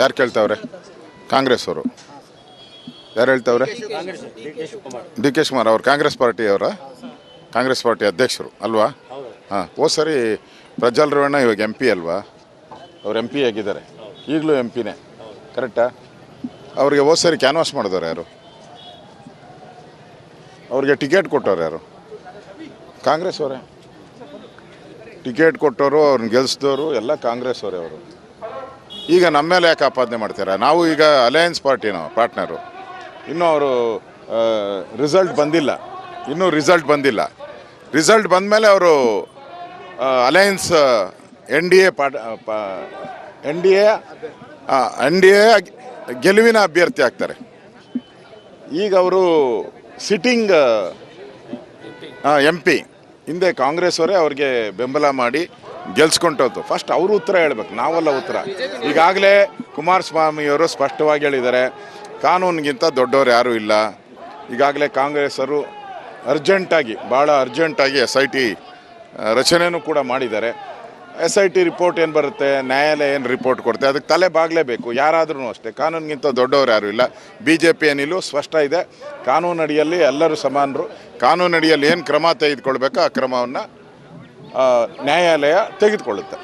ಯಾರು ಕೇಳ್ತಾವ್ರೆ? ಕಾಂಗ್ರೆಸ್ ಅವರು. ಯಾರು ಹೇಳ್ತಾವ್ರೆ? D K Shivakumar. ಅವರು ಕಾಂಗ್ರೆಸ್ ಪಾರ್ಟಿಯವರ ಕಾಂಗ್ರೆಸ್ ಪಾರ್ಟಿ ಅಧ್ಯಕ್ಷರು ಅಲ್ವಾ? ಹಾಂ ಹೋದ ಸರಿ ಪ್ರಜ್ವಲ್ ರೇವಣ್ಣ ಇವಾಗ ಎಂ ಪಿ ಅಲ್ವಾ? ಅವ್ರು ಎಂ ಪಿ ಆಗಿದ್ದಾರೆ. ಈಗಲೂ ಎಂ ಪಿನೇ ಕರೆಕ್ಟಾ ಅವ್ರಿಗೆ ಹೋದ ಸರಿ ಕ್ಯಾನ್ವಾಸ್ ಮಾಡಿದವ್ರು ಯಾರು? ಅವ್ರಿಗೆ ಟಿಕೆಟ್ ಕೊಟ್ಟವ್ರು ಯಾರು? ಕಾಂಗ್ರೆಸ್ ಅವರೇ. ಟಿಕೆಟ್ ಕೊಟ್ಟವರು ಅವ್ರನ್ನ ಗೆಲ್ಸಿದವರು, ಎಲ್ಲ ಕಾಂಗ್ರೆಸ್ ಅವರೇ. ಅವರು ಈಗ ನಮ್ಮ ಮೇಲೆ ಯಾಕೆ ಆಪಾದನೆ ಮಾಡ್ತಾರೆ? ನಾವು ಈಗ ಅಲಯನ್ಸ್ ಪಾರ್ಟಿ ಪಾರ್ಟ್ನರು ಇನ್ನೂ ಅವರು ರಿಸಲ್ಟ್ ಬಂದಿಲ್ಲ. ಇನ್ನೂ ರಿಸಲ್ಟ್ ಬಂದಿಲ್ಲ. ರಿಸಲ್ಟ್ ಬಂದಮೇಲೆ ಅವರು alliance N D A part N D A N D A ಗೆಲುವಿನ ಅಭ್ಯರ್ಥಿ ಆಗ್ತಾರೆ. ಈಗ ಅವರು ಸಿಟ್ಟಿಂಗ್ ಎಂ ಪಿ ಹಿಂದೆ ಕಾಂಗ್ರೆಸ್ ಅವರೇ ಅವ್ರಿಗೆ ಬೆಂಬಲ ಮಾಡಿ ಗೆಲ್ಸ್ಕೊಂಟೋದು ಫಸ್ಟ್ ಅವರು ಉತ್ತರ ಹೇಳ್ಬೇಕು, ನಾವಲ್ಲ ಉತ್ತರ. ಈಗಾಗಲೇ ಕುಮಾರಸ್ವಾಮಿಯವರು ಸ್ಪಷ್ಟವಾಗಿ ಹೇಳಿದ್ದಾರೆ, ಕಾನೂನಿಗಿಂತ ದೊಡ್ಡವರು ಯಾರೂ ಇಲ್ಲ. ಈಗಾಗಲೇ ಕಾಂಗ್ರೆಸ್ಸರು ಅರ್ಜೆಂಟಾಗಿ ಭಾಳ ಅರ್ಜೆಂಟಾಗಿ ಎಸ್ ಐ ಟಿ ರಚನೆಯೂ ಕೂಡ ಮಾಡಿದ್ದಾರೆ. ಎಸ್ ಐ ಟಿ ರಿಪೋರ್ಟ್ ಏನು ಬರುತ್ತೆ? ನ್ಯಾಯಾಲಯ ಏನು ರಿಪೋರ್ಟ್ ಕೊಡುತ್ತೆ? ಅದಕ್ಕೆ ತಲೆ ಬಾಗಲೇಬೇಕು. ಯಾರಾದ್ರೂ ಅಷ್ಟೇ. ಕಾನೂನಿಗಿಂತ ದೊಡ್ಡವರು ಯಾರೂ ಇಲ್ಲ. ಬಿ ಜೆ ಪಿ ಏನಿಲ್ಲೂ ಸ್ಪಷ್ಟ ಇದೆ. ಕಾನೂನಡಿಯಲ್ಲಿ ಎಲ್ಲರೂ ಸಮಾನರು. ಕಾನೂನಡಿಯಲ್ಲಿ ಏನು ಕ್ರಮ ತೆಗೆದುಕೊಳ್ಬೇಕೋ ಆ ಕ್ರಮವನ್ನು ನ್ಯಾಯಾಲಯ ತೆಗೆದುಕೊಳ್ಳುತ್ತೆ.